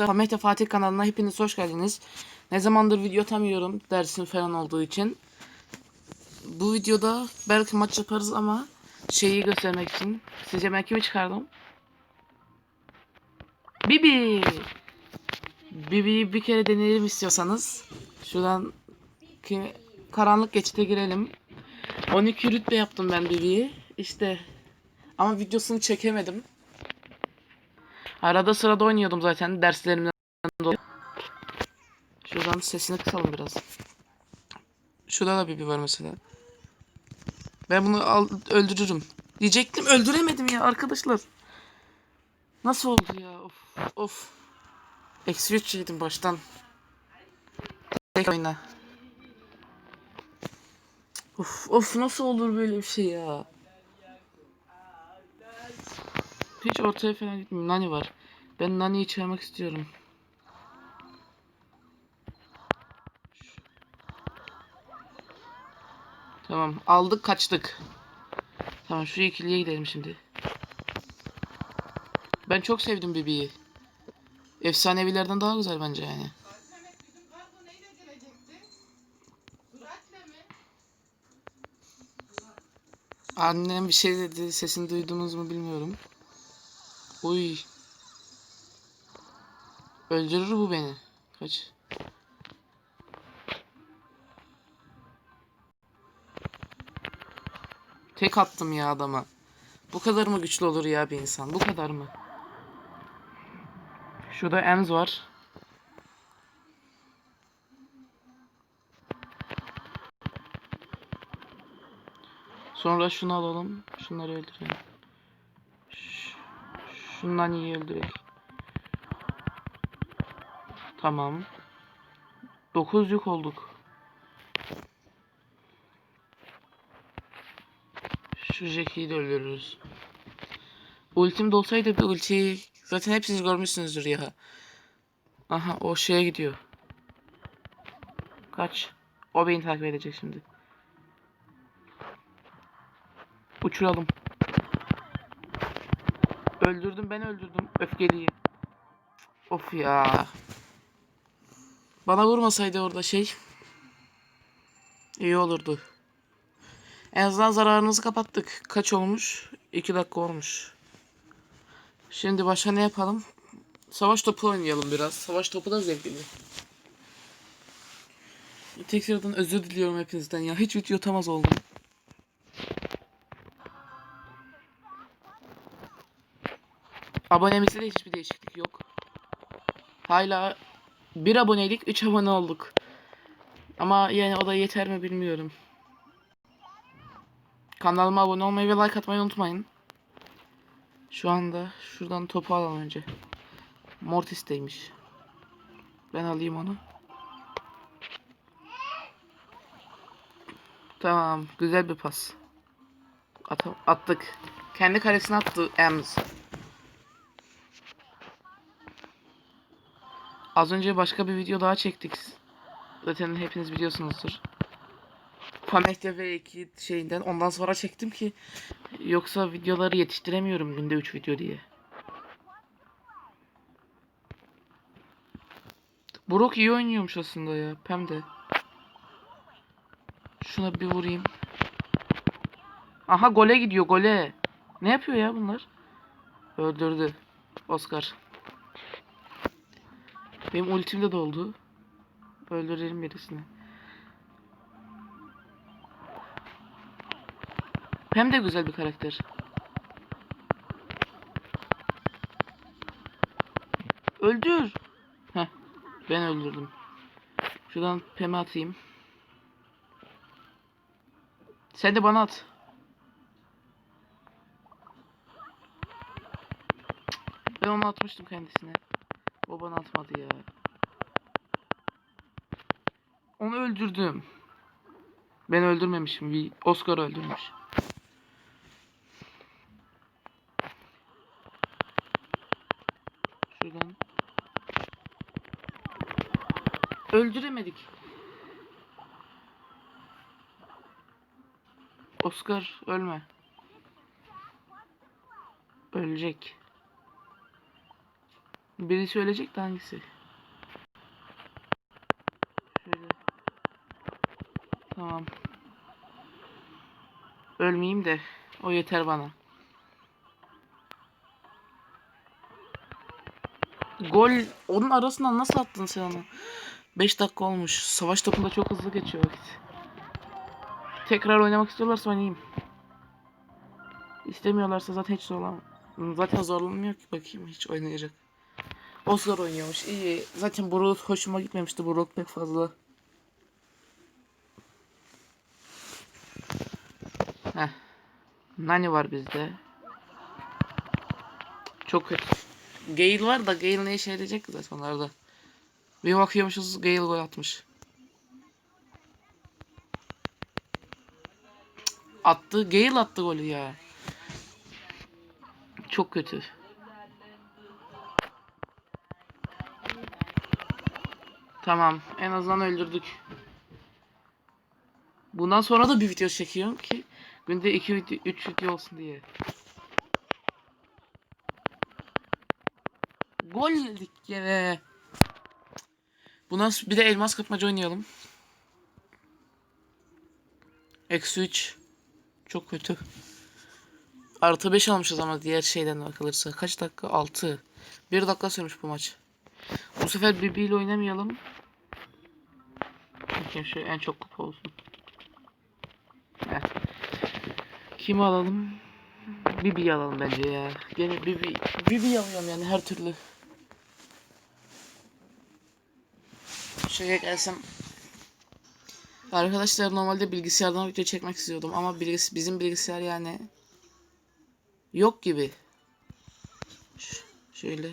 Ve Fatih kanalına hepiniz hoş geldiniz. Ne zamandır video atamıyorum dersim falan olduğu için. Bu videoda belki maç yaparız ama şeyi göstermek için. Sizce ben kimi çıkardım? Bibi! Bibi'yi bir kere deneyelim istiyorsanız. Şuradan ki karanlık geçite girelim. 12 rütbe yaptım ben Bibi'yi. İşte ama videosunu çekemedim. Arada sırada oynuyordum zaten derslerimden dolayı. Şuradan sesini kısalım biraz. Şurada da Bibi var mesela. Ben bunu al, öldürürüm. Diyecektim öldüremedim ya arkadaşlar. Nasıl oldu ya? Of of. Eksi 3 yedim baştan. Tek oyna. Of of nasıl olur böyle bir şey ya? Hiç ortaya falan gitmiyor. Nani var. Ben Nani'yi çağırmak istiyorum. Tamam aldık kaçtık. Tamam şu ikiliye gidelim şimdi. Ben çok sevdim Bibi'yi. Efsanevilerden daha güzel bence yani. Annem bir şey dedi. Sesini duydunuz mu bilmiyorum. Uy. Öldürür bu beni. Kaç. Tek attım ya adama. Bu kadar mı güçlü olur ya bir insan? Bu kadar mı? Şurada Ems var. Sonra şunu alalım. Şunları öldürelim. Şundan iyi öldürek. Tamam. 9 yük olduk. Şu Jackie'yi de öldürürüz. Ultim de olsaydı bir ultiyi zaten hepsiniz görmüşsünüzdür ya. Aha o şeye gidiyor. Kaç. O beni takip edecek şimdi. Uçuralım. Öldürdüm ben öldürdüm öfkeliyi. Of ya. Bana vurmasaydı orada şey. İyi olurdu. En azından zararımızı kapattık. Kaç olmuş? 2 dakika olmuş. Şimdi başka ne yapalım? Savaş topu oynayalım biraz. Savaş topu da zevkli. Tekrardan özür diliyorum hepinizden ya. Hiç video atamaz oldum. Abonemizde de hiçbir değişiklik yok. Hala bir abonelik 3 abone olduk. Ama yani o da yeter mi bilmiyorum. Kanalıma abone olmayı ve like atmayı unutmayın. Şu anda şuradan topu alalım önce. Mortis'teymiş. Ben alayım onu. Tamam, güzel bir pas. At attık. Kendi kalesine attı Ems. Az önce başka bir video daha çektik. Zaten hepiniz biliyorsunuzdur. Pamet'te V2 şeyinden ondan sonra çektim ki yoksa videoları yetiştiremiyorum günde 3 video diye. Brock iyi oynuyormuş aslında ya. Pem de. Şuna bir vurayım. Aha gole gidiyor gole. Ne yapıyor ya bunlar? Öldürdü. Oscar. Benim ultim de doldu. Öldürelim birisini. Hem de güzel bir karakter. Öldür. Heh, ben öldürdüm. Şuradan peme atayım. Sen de bana at. Ben onu atmıştım kendisine. Bana atmadı ya. Onu öldürdüm. Ben öldürmemişim. Oscar öldürmüş. Şuradan. Öldüremedik. Oscar ölme. Ölecek. Birisi ölecek de hangisi? Şöyle. Tamam. Ölmeyeyim de o yeter bana. Gol onun arasından nasıl attın sen onu? 5 dakika olmuş. Savaş topunda çok hızlı geçiyor vakit. Tekrar oynamak istiyorlarsa oynayayım. İstemiyorlarsa zaten hiç zorlamam. Zaten zorlanmıyor ki bakayım hiç oynayacak. Oscar oynuyormuş. İyi. Zaten Brook hoşuma gitmemişti. Brook pek fazla. Heh. Nani var bizde. Çok kötü. Gale var da Gale ne işe yarayacak zaten onlarda. Bir bakıyormuşuz Gale gol atmış. Attı. Gale attı golü ya. Çok kötü. Tamam. En azından öldürdük. Bundan sonra da bir video çekiyorum ki günde 2 video 3 video olsun diye. Gol yedik yine. Bundan s- bir de elmas kapmaca oynayalım. Eksi 3. Çok kötü. Artı 5 almışız ama diğer şeyden bakılırsa. Kaç dakika? 6. 1 dakika sürmüş bu maç. Bu sefer Bibi ile oynamayalım. Bakayım şu en çok kupa olsun. Heh. Kimi alalım? Bibi'yi alalım bence ya. Gene Bibi. Bibi'yi alıyorum yani her türlü. Şuraya gelsem. Arkadaşlar normalde bilgisayardan video çekmek istiyordum ama bilgis bizim bilgisayar yani yok gibi. Ş- şöyle.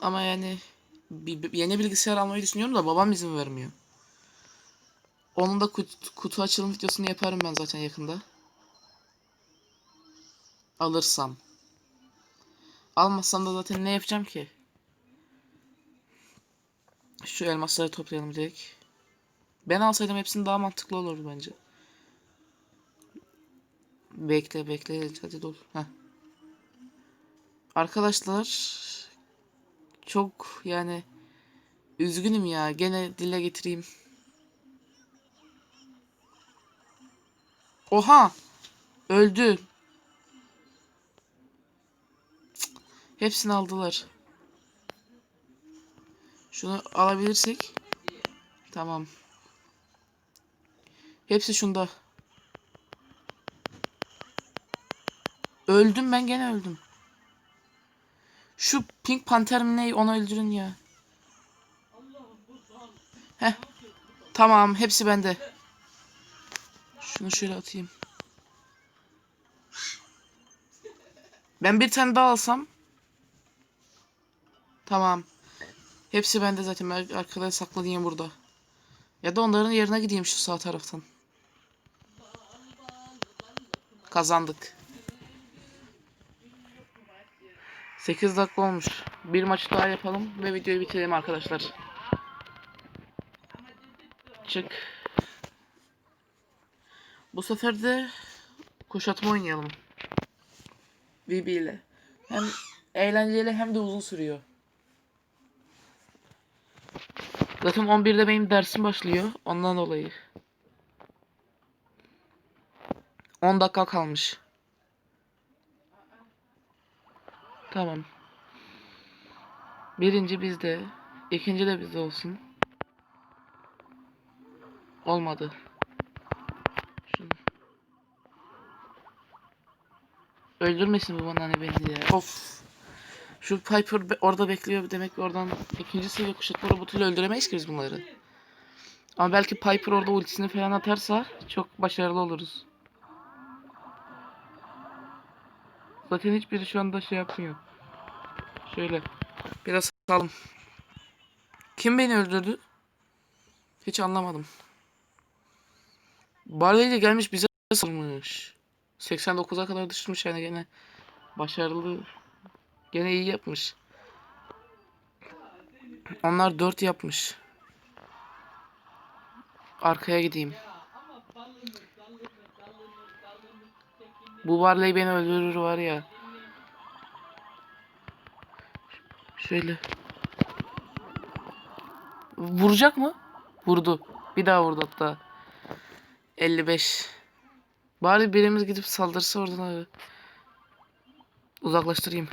Ama yani bir, yeni bilgisayar almayı düşünüyorum da babam izin vermiyor. Onun da kutu, kutu açılım videosunu yaparım ben zaten yakında. Alırsam. Almazsam da zaten ne yapacağım ki? Şu elmasları toplayalım direkt. Ben alsaydım hepsini daha mantıklı olurdu bence. Bekle bekle hadi dur. Heh. Arkadaşlar çok yani üzgünüm ya gene dile getireyim. Oha! Öldü. Cık, Hepsini aldılar. Şunu alabilirsek. Tamam. Hepsi şunda. Öldüm ben gene öldüm. Şu Pink Panther mi ne onu öldürün ya. Heh. Tamam hepsi bende. Şunu şöyle atayım. Ben bir tane daha alsam. Tamam. Hepsi bende zaten. Ben arkada saklanayım burada. Ya da onların yerine gideyim şu sağ taraftan. Kazandık. 8 dakika olmuş. Bir maç daha yapalım ve videoyu bitirelim arkadaşlar. Çık. Bu sefer de kuşatma oynayalım. BB ile. Hem eğlenceli hem de uzun sürüyor. Zaten 11'de benim dersim başlıyor. Ondan dolayı. 10 dakika kalmış. Tamam. Birinci bizde. ikinci de bizde olsun. Olmadı. Şunu. Öldürmesin bu bana hani beni ya. Of. Şu Piper be- orada bekliyor demek ki oradan ikinci seviye kuşatma robotuyla öldüremeyiz ki biz bunları. Ama belki Piper orada ultisini falan atarsa çok başarılı oluruz. Zaten hiçbiri şu anda şey yapmıyor. Şöyle biraz salım. Kim beni öldürdü? Hiç anlamadım. Barley de gelmiş bize salmış. 89'a kadar düşmüş yani gene başarılı. Gene iyi yapmış. Onlar 4 yapmış. Arkaya gideyim. Bu Barley beni öldürür var ya. Şöyle. Vuracak mı? Vurdu. Bir daha vurdu hatta. 55. Bari birimiz gidip saldırsa oradan abi. Uzaklaştırayım.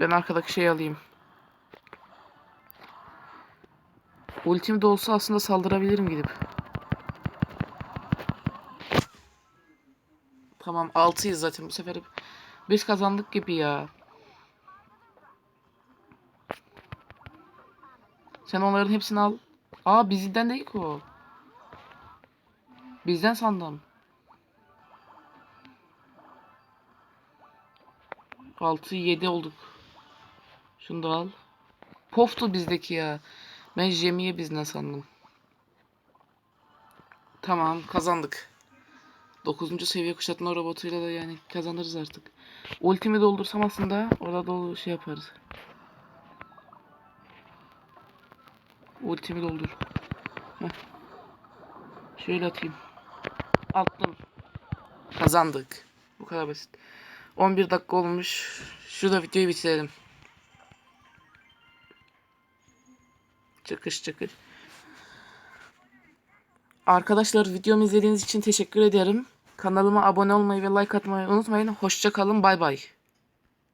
Ben arkadaki şeyi alayım. Ultim de olsa aslında saldırabilirim gidip. Tamam 6'yız zaten bu sefer. Biz kazandık gibi ya. Sen onların hepsini al. Aa bizden değil ki o. Bizden sandım. 6 7 olduk. Şunu da al. Poftu bizdeki ya. Ben Jemi'ye bizden sandım. Tamam kazandık. 9. seviye kuşatma robotuyla da yani kazanırız artık. Ultimi doldursam aslında orada dolu şey yaparız. Ultimi doldur. Heh. Şöyle atayım. Attım. Kazandık. Bu kadar basit. 11 dakika olmuş. Şurada videoyu bitirelim. Çıkış çıkış. Arkadaşlar videomu izlediğiniz için teşekkür ederim. Kanalıma abone olmayı ve like atmayı unutmayın. Hoşça kalın. Bay bay.